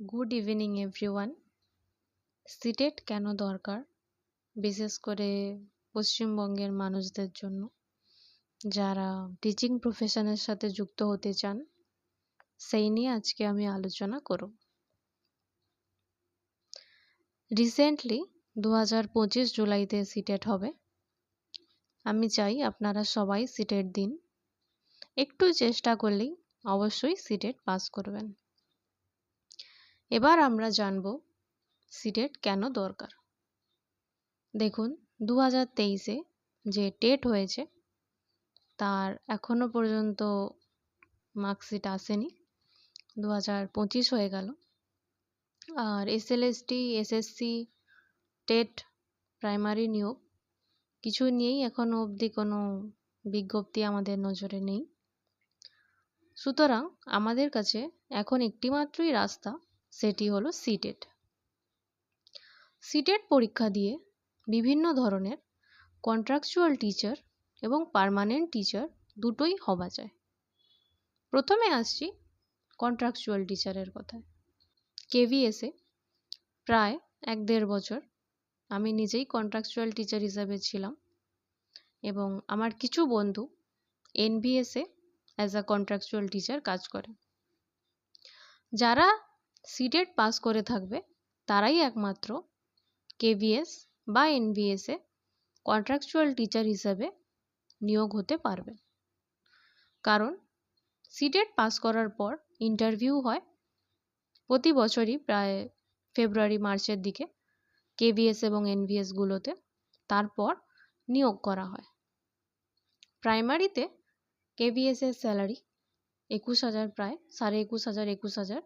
Good evening everyone CTET কেন দরকার? বিশেষ করে পশ্চিমবঙ্গের মানুষদের জন্য। যারা টিচিং প্রফেশনের সাথে যুক্ত হতে চান, সেই নিয়ে আজকে আমি আলোচনা করব। রিসেন্টলি দু হাজার পঁচিশ জুলাইতে সিটেট হবে। আমি চাই আপনারা সবাই সিটেট দিন। একটু চেষ্টা করলেই অবশ্যই সিটেট পাস করবেন। এবার আমরা জানব সিটেট কেন দরকার। দেখুন দু হাজার তেইশে যে টেট হয়েছে, তার এখনও পর্যন্ত মার্কশিট আসেনি। দু হাজার পঁচিশ হয়ে গেল। আর এসএলএসটি, এসএসসি টেট প্রাইমারি নিয়োগ, কিছু নিয়েই এখনও অবধি কোনো বিজ্ঞপ্তি আমাদের নজরে নেই। সুতরাং আমাদের কাছে এখন একটিমাত্রই রাস্তা সেটি হলো সিটেট সিটেট পরীক্ষা দিয়ে বিভিন্ন ধরনের কন্ট্রাকচুয়াল টিচার এবং পার্মানেন্ট টিচার দুটোই হওয়া যায়। প্রথমে আসছি কন্ট্রাকচুয়াল টিচারের কথায়। কেভিএসে প্রায় এক দেড় বছর আমি নিজেই কন্ট্রাকচুয়াল টিচার হিসাবে ছিলাম এবং আমার কিছু বন্ধু এনভিএসে অ্যাজ আ কন্ট্রাকচুয়াল টিচার কাজ করে। যারা সিটেট পাস করে থাকবে, তারাই একমাত্র কেভিএস বা এনভিএসে কন্ট্রাকচুয়াল টিচার হিসাবে নিয়োগ হতে পারবে। কারণ সিটেট পাস করার পর ইন্টারভিউ হয় প্রতি বছরই প্রায় ফেব্রুয়ারি মার্চের দিকে কেভিএস এবং এনভিএসগুলোতে তারপর নিয়োগ করা হয়। প্রাইমারিতে কেভিএসের স্যালারি একুশ হাজার, প্রায় সাড়ে একুশ হাজার একুশ হাজার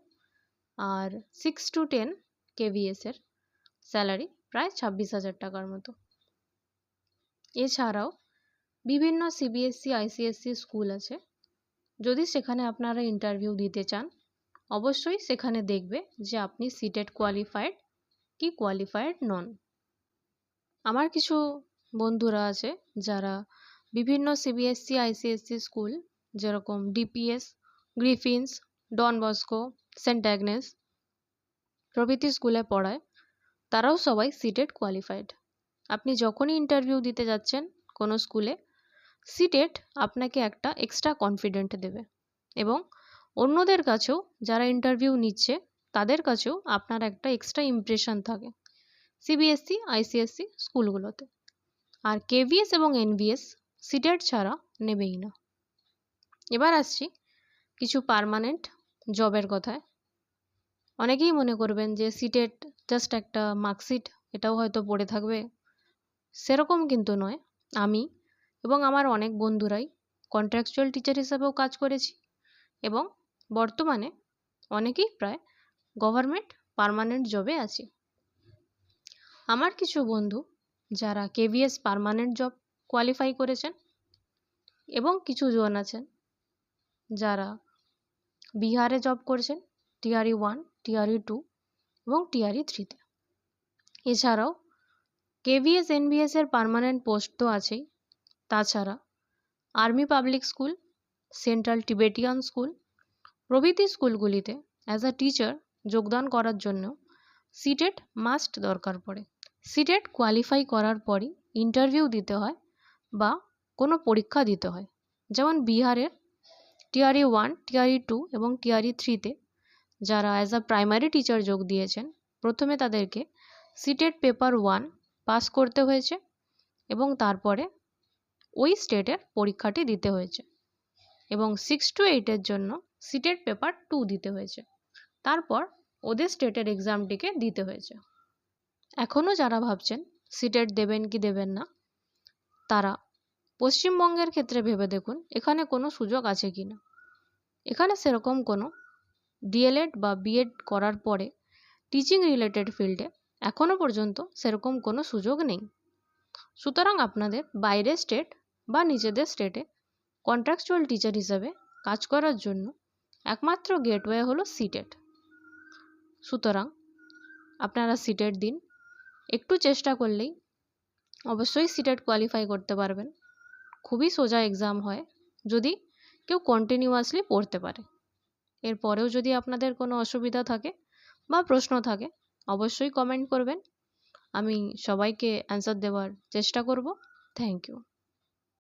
আর সিক্স টু টেন কেভিএসের স্যালারি প্রায় ছাব্বিশ হাজার টাকার মতো। এছাড়াও বিভিন্ন সিবিএসসি আইসিএসসি স্কুল আছে। যদি সেখানে আপনারা ইন্টারভিউ দিতে চান, অবশ্যই সেখানে দেখবে যে আপনি সিটেড কোয়ালিফাইড কি কোয়ালিফাইড নন। আমার কিছু বন্ধুরা আছে যারা বিভিন্ন সিবিএসসি আইসিএসসি স্কুল যেরকম DPS Griffins Don Bosco Saint Agnes প্রভৃতি স্কুলে পড়ায়, তারাও সবাই সিটেট কোয়ালিফাইড। আপনি যখনই ইন্টারভিউ দিতে যাচ্ছেন কোনো স্কুলে সিটেট আপনাকে একটা এক্সট্রা কনফিডেন্ট দেবে এবং অন্যদের কাছেও যারা ইন্টারভিউ নিচ্ছে, তাদের কাছেও আপনার একটা এক্সট্রা ইমপ্রেশন থাকে সিবিএসসি আইসিএসসি স্কুলগুলোতে। আর কেভিএস এবং এনভিএস সিটেট ছাড়া নেবেই না। এবার আসছি কিছু পারমানেন্ট জবের কথায়। অনেকেই মনে করবেন যে সিটেট জাস্ট একটা মার্কশিট এটাও হয়তো পড়ে থাকবে। সেরকম কিন্তু নয়। আমি এবং আমার অনেক বন্ধুরাই কন্ট্রাকচুয়াল টিচার হিসাবেও কাজ করেছি এবং বর্তমানে অনেকেই প্রায় গভর্নমেন্ট পারমানেন্ট জবে আছি। আমার কিছু বন্ধু যারা কেভিএস পারমানেন্ট জব কোয়ালিফাই করেছেন এবং কিছু জন আছেন যারা বিহারে জব করছেন। টিআরই ওয়ান টিআরই টু এবং টিআরই থ্রিতে এছাড়াও কেভিএস এনভিএস এর পারমানেন্ট পোস্ট তো আছেই। তাছাড়া army public school central Tibetan school প্রভৃতি স্কুলগুলিতে অ্যাজ আ টিচার যোগদান করার জন্য সিটেট মাস্ট দরকার পড়ে। সিটেট কোয়ালিফাই করার পরই ইন্টারভিউ দিতে হয় বা কোনো পরীক্ষা দিতে হয়। যেমন বিহারের টিআরই ওয়ান টিআরই টু এবং টিআরই থ্রিতে যারা অ্যাজ আ প্রাইমারি টিচার যোগ দিয়েছেন, প্রথমে তাদেরকে সিটেট পেপার ওয়ান পাস করতে হয়েছে এবং তারপরে ওই স্টেটের পরীক্ষাটি দিতে হয়েছে এবং সিক্স টু এইটের জন্য সিটেট পেপার টু দিতে হয়েছে। তারপর ওদের স্টেটের এক্সামটিকে দিতে হয়েছে। এখনও যারা ভাবছেন সিটেট দেবেন কি দেবেন না, তারা পশ্চিমবঙ্গের ক্ষেত্রে ভেবে দেখুন, এখানে কোনো সুযোগ আছে কি না এখানে সেরকম কোনো ডিএলএড বা বিএড করার পরে টিচিং রিলেটেড ফিল্ডে এখনও পর্যন্ত সেরকম কোনো সুযোগ নেই। সুতরাং আপনাদের বাইরের স্টেট বা নিজেদের স্টেটে কন্ট্রাকচুয়াল টিচার হিসাবে কাজ করার জন্য একমাত্র গেটওয়ে হলো সিটেট সুতরাং আপনারা সিটেট দিন। একটু চেষ্টা করলেই অবশ্যই সিটেট কোয়ালিফাই করতে পারবেন। খুবই সোজা এক্সাম হয়, যদি কেউ কন্টিনিউয়াসলি পড়তে পারে। এরপরেও যদি আপনাদের কোনো অসুবিধা থাকে বা প্রশ্ন থাকে, অবশ্যই কমেন্ট করবেন। আমি সবাইকে অ্যান্সার দেওয়ার চেষ্টা করব। Thank you